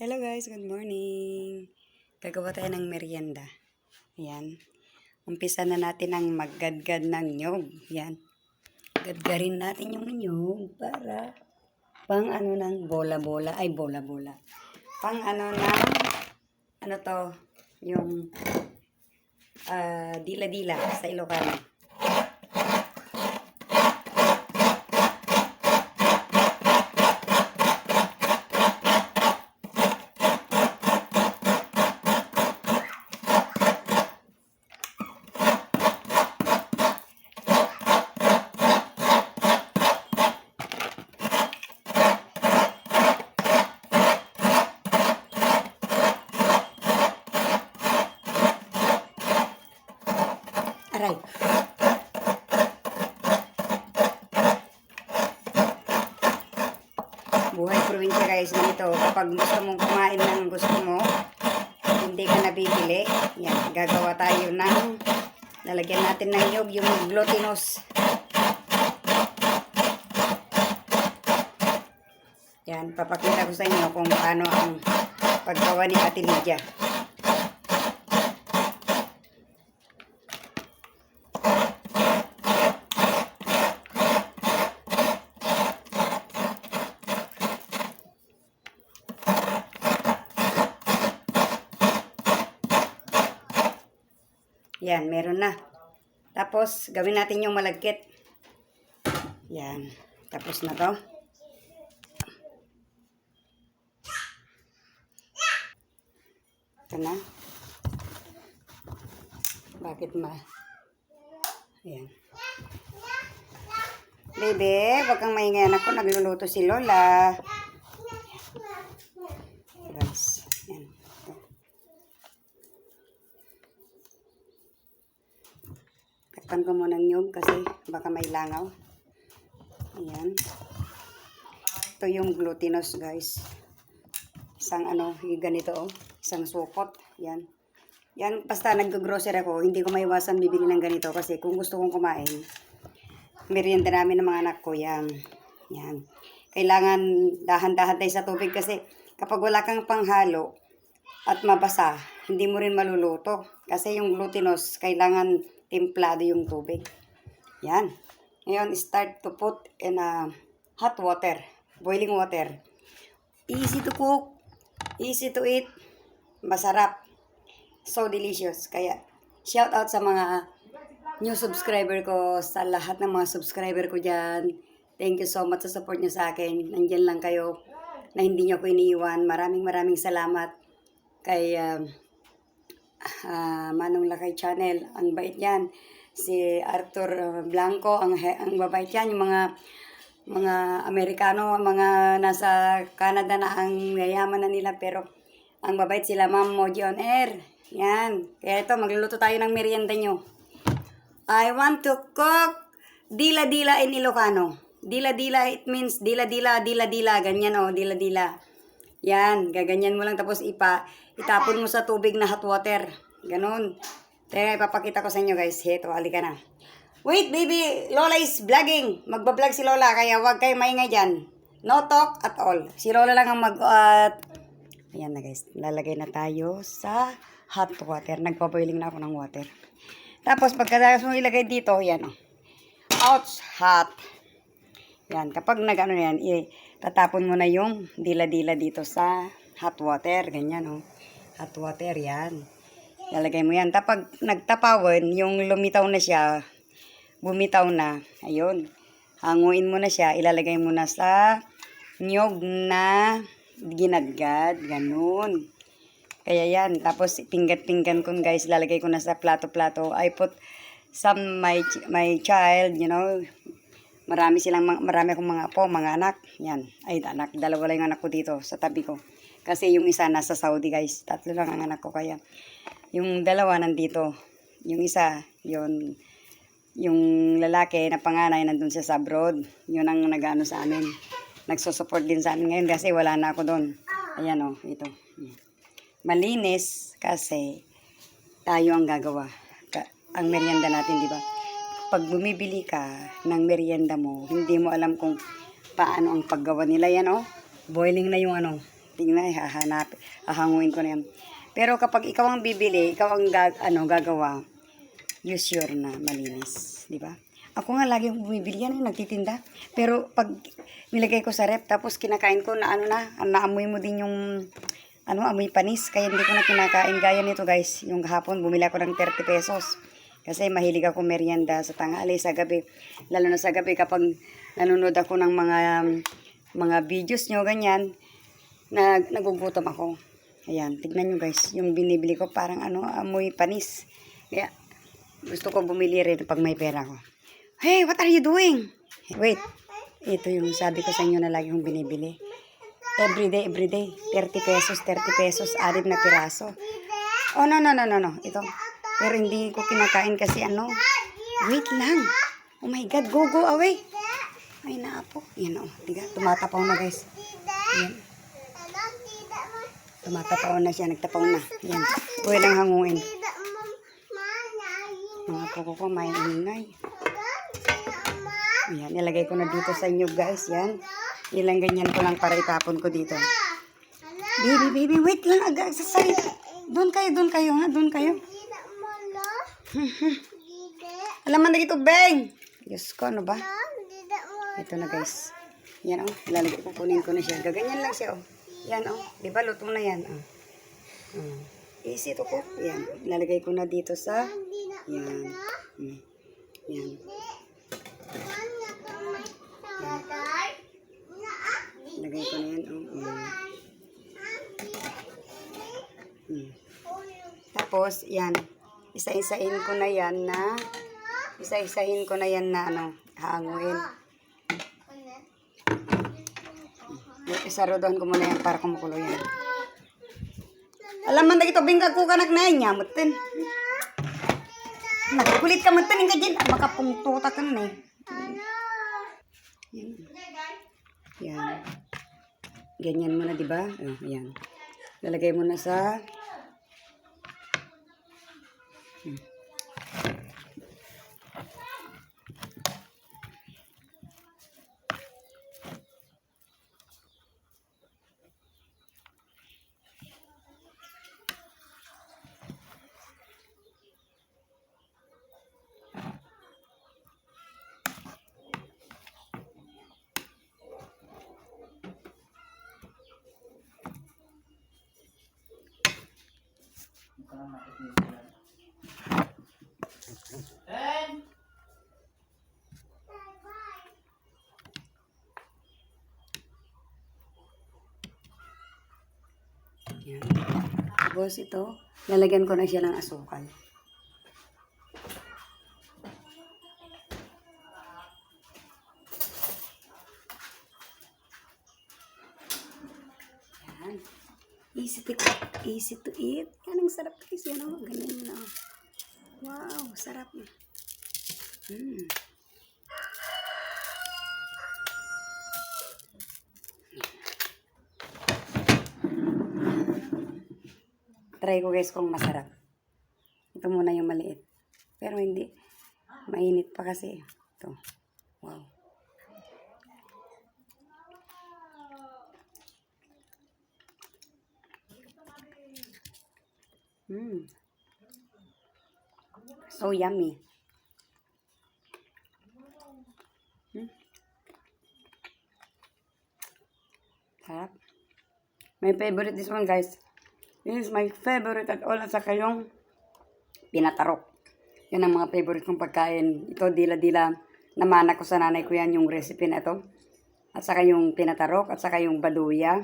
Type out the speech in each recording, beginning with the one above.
Hello guys, good morning. Gagawa tayo ng merienda. Ayan. Umpisa na natin ang maggadgad ng nyog. Ayan. Gadgarin natin yung nyog para pang ano ng bola-bola. Ay, bola-bola. Pang ano ng, ano to, yung ah, dila-dila sa Ilocano. Buhay probinsya guys, ganito. Kapag gusto mong kumain ng gusto mo, hindi ka nabibili. Yan, gagawa tayo ng, lalagyan natin ng yog, yung glutinous. Yan, papakita ko sa inyo kung paano ang paggawa ni Ate Lydia. Yan, meron na. Tapos, gawin natin yung malagkit. Yan. Tapos na to. Ito na. Bakit ma? Ayan. Bebe, wag kang maingay anak ko. Nagluluto si Lola. Guys, yan. Ito. Takpan ko muna ng nyug kasi baka may langaw. Ayan. Ito yung glutinous guys. Isang ano, ganito oh. Isang supot. Yan. Yan, basta nag-grocery ako, hindi ko maiwasan bibili ng ganito kasi kung gusto kong kumain, merienda namin ng mga anak ko, yan. Yan. Kailangan dahan-dahan tayo sa tubig kasi kapag wala kang panghalo at mabasa, hindi mo rin maluluto. Kasi yung glutinous, kailangan templado yung tubig. Yan. Ngayon, start to put in a hot water, boiling water. Easy to cook, easy to eat, masarap. So delicious. Kaya, shout out sa mga new subscriber ko, sa lahat ng mga subscriber ko dyan. Thank you so much sa support nyo sa akin. Nandyan lang kayo na hindi nyo ako iniiwan. Maraming maraming salamat kay um, ah, Manong Lakay Channel. Ang bait yan. Si Arthur uh, Blanco, ang, ang babait yan. Yung mga mga Amerikano, mga nasa Canada na ang yayaman na nila pero ang babait sila Ma'am Moji on Air. Yan. Kaya ito, magluluto tayo ng merienda nyo. I want to cook dila-dila in Ilocano. Dila-dila, it means dila-dila, dila-dila. Ganyan o, oh, dila-dila. Yan, gaganyan mo lang tapos ipa, itapon mo sa tubig na hot water. Ganon. Teka, ipapakita ko sa inyo guys. Heto, halika na. Wait, baby! Lola is vlogging. Magbablog si Lola, kaya wag kayo maingay dyan. No talk at all. Si Lola lang ang mag... at ayan na guys. Lalagay na tayo sa hot water. Nagpaboiling na ako ng water. Tapos, pagkatapos mo ilagay dito, yan o. Ouch! Hot! Yan, kapag nag-ano na yan, tatapon mo na yung dila-dila dito sa hot water. Ganyan, oh. Hot water, yan. Lalagay mo yan. Tapos nagtapawan, yung lumitaw na siya, bumitaw na, ayun. Hanguin mo na siya, ilalagay mo na sa nyog na ginadgad, ganun. Kaya yan, tapos pinggan-pinggan ko guys, lalagay ko na sa plato-plato. I put some my my child, you know, marami silang marami akong mga po, mga anak. Yan. Ay, anak, dalawa lang yung anak ko dito sa tabi ko. Kasi yung isa nasa Saudi, guys. Tatlo lang ang anak ko kaya. Yung dalawa nandito. Yung isa, yun yung lalaki na panganay nandun siya sa abroad. Yun ang nag-ano sa amin. Nagsusupport din sa amin ngayon kasi wala na ako doon. Ayan o, ito. Yan. Malinis kasi tayo ang gagawa. Ka- ang merienda natin, di ba? Pag bumibili ka ng merienda mo, hindi mo alam kung paano ang paggawa nila yan, oh. Boiling na yung ano. Tingnan, hahanap, hahanguin ko na yan. Pero kapag ikaw ang bibili, ikaw ang gag, ano, gagawa, you sure na malinis, di ba? Ako nga lagi bumibili yan, eh, nagtitinda. Pero pag nilagay ko sa rep, tapos kinakain ko na ano na, naamoy mo din yung ano, amoy panis. Kaya hindi ko na kinakain. Gaya nito guys, yung hapon bumili ako ng 30 pesos. Kasi mahilig ako merienda sa tanghali, sa gabi. Lalo na sa gabi kapag nanonood ako ng mga mga videos nyo, ganyan, na nagugutom ako. Ayan, tignan nyo guys, yung binibili ko parang ano, amoy panis. Kaya gusto ko bumili rin pag may pera ko. Hey, what are you doing? Wait, ito yung sabi ko sa inyo na lagi kong binibili. Everyday, everyday. 30 pesos, 30 pesos, anim na piraso. Oh, no, no, no, no, no. Ito. Pero hindi ko kinakain kasi ano. Wait lang. Oh my God, go, go away. Ay, naapo. Yan, oh. Tiga, tumatapaw na, guys. Yan. Tumatapaw na siya, nagtapaw na. Yan. Huwag lang hanguin. Mga poko ko, may ingay. Yan, nilagay ko na dito sa inyo, guys. Yan. Ilang ganyan ko lang para itapon ko dito. Baby, baby, wait lang. Aga, sa side. Doon kayo, doon kayo, ha? Doon kayo. Alam man na dito, Beng! Diyos ko, ano ba? Ito na, guys. Yan, oh. Ilalagay ko, kunin ko na siya. Gaganyan lang siya, oh. Yan, oh. Di ba, luto na yan, oh. oh. Easy to ko. Yan. Ilalagay ko na dito sa... Yan. Mm. Yan. Lagay ko na yan, oh. Mm. Mm. Tapos, yan. Isa-isahin ko na yan na... Isa-isahin ko na yan na, ano, hanguin. Isarudohan ko muna yan para kumukulo yan. Alam man na ito, bingkag ko kanak na yan, yamutin. Nagkulit ka mutin, ka dyan. Makapungtuta ka na eh. Yan. Yan. Ganyan mo na, di ba? Oh, yan. Lalagay mo na sa... Hmm. Yan. Tapos ito, lalagyan ko na siya ng asukal. Yan. Easy to, easy to eat. Yan ang sarap guys. Yan o, ganyan na. Wow, sarap. Mm. Try ko guys kung masarap. Ito muna yung maliit. Pero hindi. Mainit pa kasi. Ito. Wow. Mm. So yummy. Mm. Sarap. My favorite this one guys. This is my favorite at all. At saka yung pinatarok. Yan ang mga favorite kong pagkain. Ito, dila-dila. Namana ko sa nanay ko yan yung recipe na ito. At saka yung pinatarok. At saka yung baduya.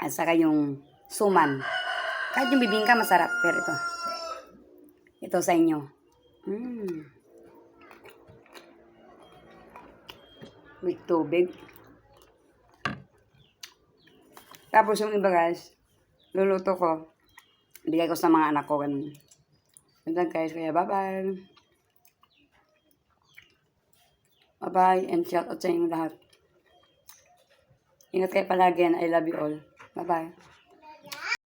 At saka yung suman. Kahit yung bibingka masarap. Pero ito. Ito sa inyo. Mm. With tubig. Tapos yung iba guys, luluto ko. Bigay ko sa mga anak ko. Ganun. Ganun guys. Kaya bye-bye. Bye-bye and shout out sa inyo lahat. Ingat kayo palagi and I love you all. Bye-bye.